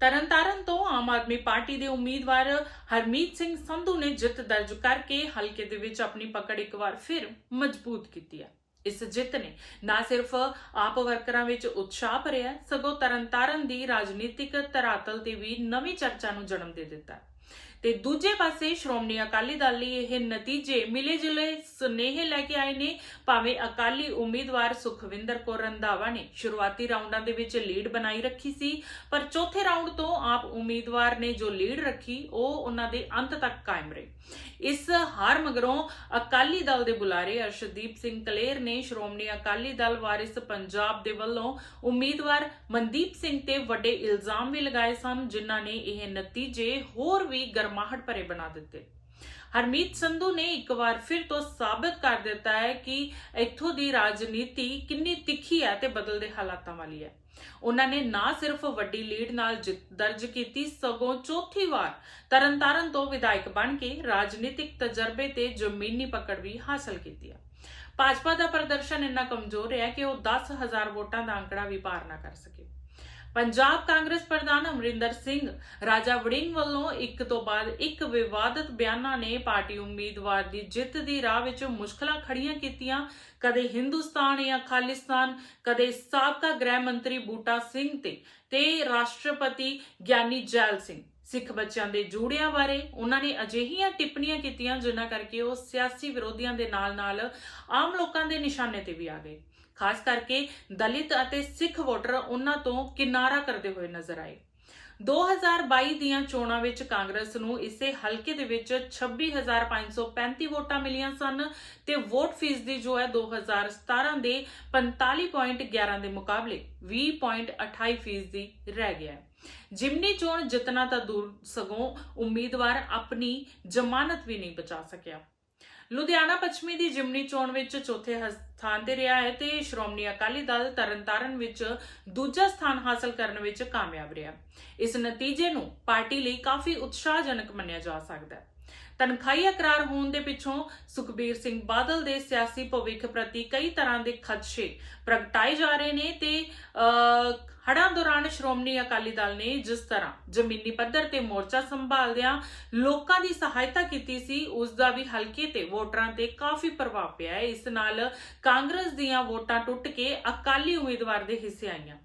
ਤਰਨਤਾਰਨ ਤੋਂ ਆਮ ਆਦਮੀ ਪਾਰਟੀ ਦੇ ਉਮੀਦਵਾਰ ਹਰਮੀਤ ਸਿੰਘ ਸੰਧੂ ਨੇ ਜਿੱਤ ਦਰਜ ਕਰਕੇ ਹਲਕੇ ਦੇ ਵਿੱਚ ਆਪਣੀ ਪਕੜ ਇੱਕ ਵਾਰ ਫਿਰ ਮਜ਼ਬੂਤ ਕੀਤੀ ਹੈ। ਇਸ ਜਿੱਤ ਨੇ ਨਾ ਸਿਰਫ ਆਪ ਵਰਕਰਾਂ ਵਿੱਚ ਉਤਸ਼ਾਹ ਭਰਿਆ, ਸਗੋਂ ਤਰਨਤਾਰਨ ਦੀ ਰਾਜਨੀਤਿਕ ਧਰਾਤਲ ਤੇ ਵੀ ਨਵੀਂ ਚਰਚਾ ਨੂੰ ਜਨਮ ਦੇ ਦਿੱਤਾ। ਤੇ ਦੂਜੇ ਪਾਸੇ ਸ਼੍ਰੋਮਣੀ ਅਕਾਲੀ ਦਲ ਲਈ ਇਹ ਨਤੀਜੇ ਮਿਲੇ ਜੁਲੇ ਸੁਨੇਹੇ ਲੈ ਕੇ ਆਏ ਨੇ। ਭਾਵੇਂ ਅਕਾਲੀ ਉਮੀਦਵਾਰ ਸੁਖਵਿੰਦਰ ਕੌਰ ਰੰਧਾਵਾ ਨੇ ਸ਼ੁਰੂਆਤੀ ਰਾਉਂਡਾਂ ਦੇ ਵਿੱਚ ਲੀਡ ਬਣਾਈ ਰੱਖੀ ਸੀ, ਪਰ ਚੌਥੇ ਰਾਉਂਡ ਤੋਂ ਆਪ ਉਮੀਦਵਾਰ ਨੇ ਜੋ ਲੀਡ ਰੱਖੀ, ਉਹ ਉਹਨਾਂ ਦੇ ਅੰਤ ਤੱਕ ਕਾਇਮ ਰਹੀ। ਇਸ ਹਾਰ ਮਗਰੋਂ ਅਕਾਲੀ ਦਲ ਦੇ ਬੁਲਾਰੇ ਅਰਸ਼ਦੀਪ ਸਿੰਘ ਕਲੇਰ ਨੇ ਸ਼੍ਰੋਮਣੀ ਅਕਾਲੀ ਦਲ ਵਾਰਿਸ ਪੰਜਾਬ ਦੇ ਵੱਲੋਂ ਉਮੀਦਵਾਰ ਮਨਦੀਪ ਸਿੰਘ ਤੇ ਵੱਡੇ ਇਲਜ਼ਾਮ ਵੀ ਲਗਾਏ ਸਨ, ਜਿਨ੍ਹਾਂ ਨੇ ਇਹ ਨਤੀਜੇ ਹੋਰ ਵੀ ਗਰਮਾਹਟ ਭਰੇ ਬਣਾ ਦਿੱਤੇ। ਹਰਮੀਤ ਸੰਧੂ ਨੇ ਇੱਕ ਵਾਰ ਫਿਰ ਤੋਂ ਸਾਬਤ ਕਰ ਦਿੱਤਾ ਹੈ ਕਿ ਇੱਥੋਂ ਦੀ ਰਾਜਨੀਤੀ ਕਿੰਨੀ ਤਿੱਖੀ ਹੈ ਤੇ ਬਦਲਦੇ ਹਾਲਾਤਾਂ ਵਾਲੀ ਹੈ। ਉਹਨਾਂ ਨੇ ਨਾ ਸਿਰਫ ਵੱਡੀ ਲੀਡ ਨਾਲ ਦਰਜ ਕੀਤੀ, ਸਗੋਂ ਚੌਥੀ ਵਾਰ ਤਰਨਤਾਰਨ ਤੋਂ ਵਿਧਾਇਕ ਬਣ ਕੇ ਰਾਜਨੀਤਿਕ ਤਜਰਬੇ ਤੇ ਜ਼ਮੀਨੀ ਪਕੜ ਵੀ ਹਾਸਲ ਕੀਤੀ ਹੈ। ਭਾਜਪਾ ਦਾ ਪ੍ਰਦਰਸ਼ਨ ਇੰਨਾ ਕਮਜ਼ੋਰ ਹੈ ਕਿ ਉਹ 10000 ਵੋਟਾਂ ਦਾ ਅੰਕੜਾ ਵੀ ਪਾਰ ਨਾ ਕਰ ਸਕੇ। ਪੰਜਾਬ ਕਾਂਗਰਸ ਪ੍ਰਧਾਨ ਅਮਰਿੰਦਰ ਸਿੰਘ, ਰਾਜਾ ਵੜਿੰਗ ਵੱਲੋਂ ਇੱਕ ਤੋਂ ਬਾਅਦ ਇੱਕ ਵਿਵਾਦਤ ਬਿਆਨਾਂ ਨੇ ਪਾਰਟੀ ਉਮੀਦਵਾਰ ਦੀ ਜਿੱਤ ਦੀ ਰਾਹ ਵਿੱਚ ਮੁਸ਼ਕਲਾਂ ਖੜੀਆਂ ਕੀਤੀਆਂ। ਕਦੇ ਹਿੰਦੁਸਤਾਨ ਜਾਂ ਖਾਲਿਸਤਾਨ, ਕਦੇ ਸਾਬਕਾ ਗ੍ਰਹਿ ਮੰਤਰੀ ਬੂਟਾ ਸਿੰਘ ਤੇ ਤੇ ਰਾਸ਼ਟਰਪਤੀ ਗਿਆਨੀ ਜੈਲ ਸਿੰਘ। ਸਿੱਖ ਬੱਚਿਆਂ ਦੇ ਜੂੜਿਆਂ ਬਾਰੇ, ਉਹਨਾਂ ਨੇ ਅਜਿਹੀਆਂ ਟਿੱਪਣੀਆਂ ਕੀਤੀਆਂ, ਜਿਨ੍ਹਾਂ ਕਰਕੇ ਉਹ ਸਿਆਸੀ ਵਿਰੋਧੀਆਂ ਦੇ ਨਾਲ-ਨਾਲ ਆਮ ਲੋਕਾਂ ਦੇ ਨਿਸ਼ਾਨੇ ਤੇ ਵੀ ਆ ਗਏ। ਖਾਸ ਕਰਕੇ ਦਲਿਤ ਅਤੇ ਸਿੱਖ ਵੋਟਰ ਉਹਨਾਂ ਤੋਂ ਕਿਨਾਰਾ ਕਰਦੇ ਹੋਏ ਨਜ਼ਰ ਆਏ। 2022 ਦੀਆਂ ਚੋਣਾਂ ਵਿੱਚ ਕਾਂਗਰਸ ਨੂੰ ਇਸੇ ਹਲਕੇ ਦੇ ਵਿੱਚ 26535 ਵੋਟਾਂ ਮਿਲੀਆਂ ਸਨ ਤੇ ਵੋਟ ਫੀਸਦੀ ਜੋ ਹੈ 2017 ਦੇ 45.11 ਦੇ ਮੁਕਾਬਲੇ 20.28 ਫੀਸਦੀ ਰਹਿ ਗਿਆ ਹੈ। ਜਿਮਨੀ ਚੋਣ ਜਿੱਤਣਾ ਤਾਂ ਦੂਰ ਸਗੋਂ ਉਮੀਦਵਾਰ ਆਪਣੀ ਜ਼ਮਾਨਤ ਵੀ ਨਹੀਂ ਬਚਾ ਸਕਿਆ। ਲੁਧਿਆਣਾ ਪੱਛਮੀ ਦੀ ਜਿਮਨੀ ਚੋਣ ਵਿੱਚ ਚੌਥੇ ਸਥਾਨ ਤੇ ਰਿਹਾ ਹੈ ਤੇ ਸ਼੍ਰੋਮਣੀ ਅਕਾਲੀ ਦਲ ਤਰਨਤਾਰਨ ਵਿੱਚ ਦੂਜਾ ਸਥਾਨ ਹਾਸਲ ਕਰਨ ਵਿੱਚ ਕਾਮਯਾਬ ਰਿਹਾ। ਇਸ ਨਤੀਜੇ ਨੂੰ ਪਾਰਟੀ ਲਈ ਕਾਫੀ ਉਤਸ਼ਾਹਜਨਕ ਮੰਨਿਆ ਜਾ ਸਕਦਾ ਹੈ। ਤਨਖਾਹੀ ਕਰਾਰ ਹੋਣ ਦੇ ਪਿੱਛੋਂ ਸੁਖਬੀਰ ਸਿੰਘ ਬਾਦਲ ਦੇ ਸਿਆਸੀ ਭਵਿੱਖ ਪ੍ਰਤੀ ਕਈ ਤਰ੍ਹਾਂ ਦੇ ਖਦਸ਼ੇ ਪ੍ਰਗਟਾਏ ਜਾ ਰਹੇ ਨੇ ਤੇ ਹੜਾਂ ਦੌਰਾਨ ਸ਼੍ਰੋਮਣੀ ਅਕਾਲੀ ਦਲ ਨੇ ਜਿਸ ਤਰ੍ਹਾਂ ਜ਼ਮੀਨੀ ਪੱਧਰ ਤੇ ਮੋਰਚਾ ਸੰਭਾਲਦਿਆਂ ਲੋਕਾਂ ਦੀ ਸਹਾਇਤਾ ਕੀਤੀ ਸੀ, ਉਸ ਦਾ ਵੀ ਹਲਕੇ ਤੇ ਵੋਟਰਾਂ ਤੇ ਕਾਫੀ ਪ੍ਰਭਾਵ ਪਿਆ ਹੈ। ਇਸ ਨਾਲ ਕਾਂਗਰਸ ਦੀਆਂ ਵੋਟਾਂ ਟੁੱਟ ਕੇ ਅਕਾਲੀ ਉਮੀਦਵਾਰ ਦੇ ਹਿੱਸੇ ਆਈਆਂ।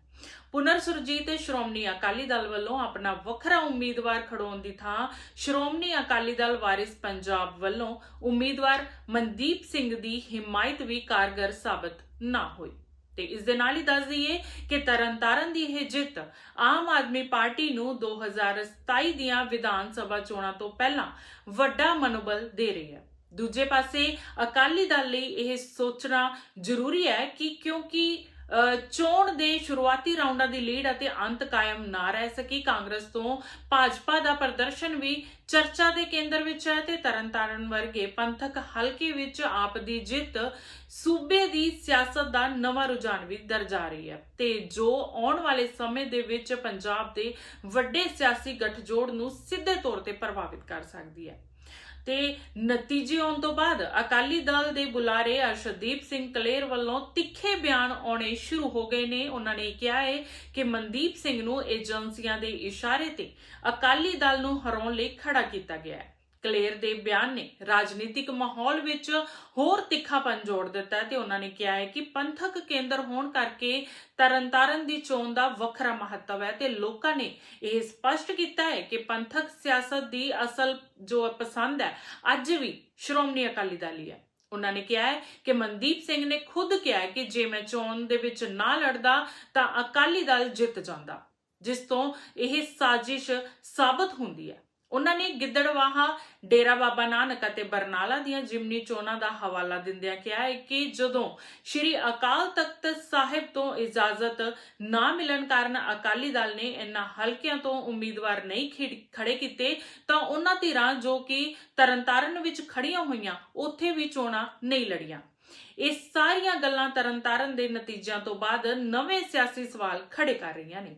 ਪੁਨਰ ਸੁਰਜੀਤ ਸ਼੍ਰੋਮਣੀ ਅਕਾਲੀ ਦਲ ਵੱਲੋਂ ਆਪਣਾ ਵੱਖਰਾ ਉਮੀਦਵਾਰ ਖੜਾਉਣ ਦੀ ਥਾਂ ਸ਼੍ਰੋਮਣੀ ਅਕਾਲੀ ਦਲ ਵਾਰਿਸ ਪੰਜਾਬ ਵੱਲੋਂ ਉਮੀਦਵਾਰ ਮਨਦੀਪ ਸਿੰਘ ਦੀ ਹਿਮਾਇਤ ਵੀ ਕਾਰਗਰ ਸਾਬਤ ਨਾ ਹੋਈ। ਤੇ ਇਸ ਦੇ ਨਾਲ ਹੀ ਦੱਸ ਦਈਏ ਕਿ ਤਰਨਤਾਰਨ ਦੀ ਇਹ ਜਿੱਤ ਆਮ ਆਦਮੀ ਪਾਰਟੀ ਨੂੰ 2027 ਦੀਆਂ ਵਿਧਾਨ ਸਭਾ ਚੋਣਾਂ ਤੋਂ ਪਹਿਲਾਂ ਵੱਡਾ ਮਨੋਬਲ ਦੇ ਰਹੀ ਹੈ। ਦੂਜੇ ਪਾਸੇ ਅਕਾਲੀ ਦਲ ਲਈ ਇਹ ਸੋਚਣਾ ਜ਼ਰੂਰੀ ਹੈ ਕਿ ਕਿਉਂਕਿ ਚੋਣ ਦੇ ਸ਼ੁਰੂਆਤੀ ਰਾਉਂਡਾਂ ਦੀ ਲੀਡ ਅਤੇ ਅੰਤ ਕਾਇਮ ਨਾ ਰਹਿ ਸਕੀ। ਕਾਂਗਰਸ ਤੋਂ ਭਾਜਪਾ ਦਾ ਪ੍ਰਦਰਸ਼ਨ ਵੀ ਚਰਚਾ ਦੇ ਕੇਂਦਰ ਵਿੱਚ ਹੈ ਤੇ ਤਰਨਤਾਰਨ ਵਰਗੇ ਪੰਥਕ ਹਲਕੇ ਵਿੱਚ ਆਪ ਦੀ ਜਿੱਤ ਸੂਬੇ ਦੀ ਸਿਆਸਤ ਦਾ ਨਵਾਂ ਰੁਝਾਨ ਵੀ ਦਰਜਾ ਰਹੀ ਹੈ। ਤੇ ਜੋ ਆਉਣ ਵਾਲੇ ਸਮੇਂ ਦੇ ਵਿੱਚ ਪੰਜਾਬ ਦੇ ਵੱਡੇ ਸਿਆਸੀ ਗੱਠਜੋੜ ਨੂੰ ਸਿੱਧੇ ਤੌਰ ਤੇ ਪ੍ਰਭਾਵਿਤ ਕਰ ਸਕਦੀ ਹੈ। ਤੇ ਨਤੀਜੇ ਆਉਣ ਤੋਂ ਬਾਅਦ ਅਕਾਲੀ ਦਲ ਦੇ ਬੁਲਾਰੇ ਅਰਸ਼ਦੀਪ ਸਿੰਘ ਕਲੇਰ ਵੱਲੋਂ ਤਿੱਖੇ ਬਿਆਨ ਆਉਣੇ ਸ਼ੁਰੂ ਹੋ ਗਏ ਨੇ। ਉਹਨਾਂ ਨੇ ਕਿਹਾ ਹੈ ਕਿ ਮਨਦੀਪ ਸਿੰਘ ਨੂੰ ਏਜੰਸੀਆਂ ਦੇ ਇਸ਼ਾਰੇ ਤੇ ਅਕਾਲੀ ਦਲ ਨੂੰ ਹਰਾਉਣ ਲਈ ਖੜਾ ਕੀਤਾ ਗਿਆ ਹੈ। ਕਲੇਰ ਦੇ ਬਿਆਨ ਨੇ ਰਾਜਨੀਤਿਕ ਮਾਹੌਲ ਵਿੱਚ ਹੋਰ ਤਿੱਖਾਪਨ ਜੋੜ ਦਿੱਤਾ ਹੈ ਤੇ ਉਹਨਾਂ ਨੇ ਕਿਹਾ ਹੈ ਕਿ ਪੰਥਕ ਕੇਂਦਰ ਹੋਣ ਕਰਕੇ ਤਰਨਤਾਰਨ ਦੀ ਚੋਣ ਦਾ ਵੱਖਰਾ ਮਹੱਤਵ ਹੈ ਤੇ ਲੋਕਾਂ ਨੇ ਇਹ ਸਪਸ਼ਟ ਕੀਤਾ ਹੈ ਕਿ ਪੰਥਕ ਸਿਆਸਤ ਦੀ ਅਸਲ ਜੋ ਪਸੰਦ ਹੈ, ਅੱਜ ਵੀ ਸ਼੍ਰੋਮਣੀ ਅਕਾਲੀ ਦਲ ਹੀ ਹੈ। ਉਹਨਾਂ ਨੇ ਕਿਹਾ ਹੈ ਕਿ ਮਨਦੀਪ ਸਿੰਘ ਨੇ ਖੁਦ ਕਿਹਾ ਕਿ ਜੇ ਮੈਂ ਚੋਣ ਦੇ ਵਿੱਚ ਨਾ ਲੜਦਾ ਤਾਂ ਅਕਾਲੀ ਦਲ ਜਿੱਤ ਜਾਂਦਾ, ਜਿਸ ਤੋਂ ਇਹ ਸਾਜ਼ਿਸ਼ ਸਾਬਤ ਹੁੰਦੀ ਹੈ। ਉਹਨਾਂ ਨੇ ਗਿੱਦੜਵਾਹਾ, ਡੇਰਾ ਬਾਬਾ ਨਾਨਕ ਅਤੇ ਬਰਨਾਲਾ ਦੀਆਂ ਜਿਮਨੀ ਚੋਣਾਂ ਦਾ ਹਵਾਲਾ ਦਿੰਦਿਆਂ ਕਿਹਾ ਹੈ ਕਿ ਜਦੋਂ ਸ਼੍ਰੀ ਅਕਾਲ ਤਖਤ ਸਾਹਿਬ ਤੋਂ ਇਜਾਜ਼ਤ ਨਾ ਮਿਲਣ ਕਾਰਨ ਅਕਾਲੀ ਦਲ ਨੇ ਇਨ੍ਹਾਂ ਹਲਕਿਆਂ ਤੋਂ ਉਮੀਦਵਾਰ ਨਹੀਂ ਖੜੇ ਕੀਤੇ, ਤਾਂ ਉਹਨਾਂ ਧਿਰਾਂ ਜੋ ਕਿ ਤਰਨਤਾਰਨ ਵਿੱਚ ਖੜੀਆਂ ਹੋਈਆਂ, ਉੱਥੇ ਵੀ ਚੋਣਾਂ ਨਹੀਂ ਲੜੀਆਂ। ਇਹ ਸਾਰੀਆਂ ਗੱਲਾਂ ਤਰਨਤਾਰਨ ਦੇ ਨਤੀਜਿਆਂ ਤੋਂ ਬਾਅਦ ਨਵੇਂ ਸਿਆਸੀ ਸਵਾਲ ਖੜੇ ਕਰ ਰਹੀਆਂ ਨੇ।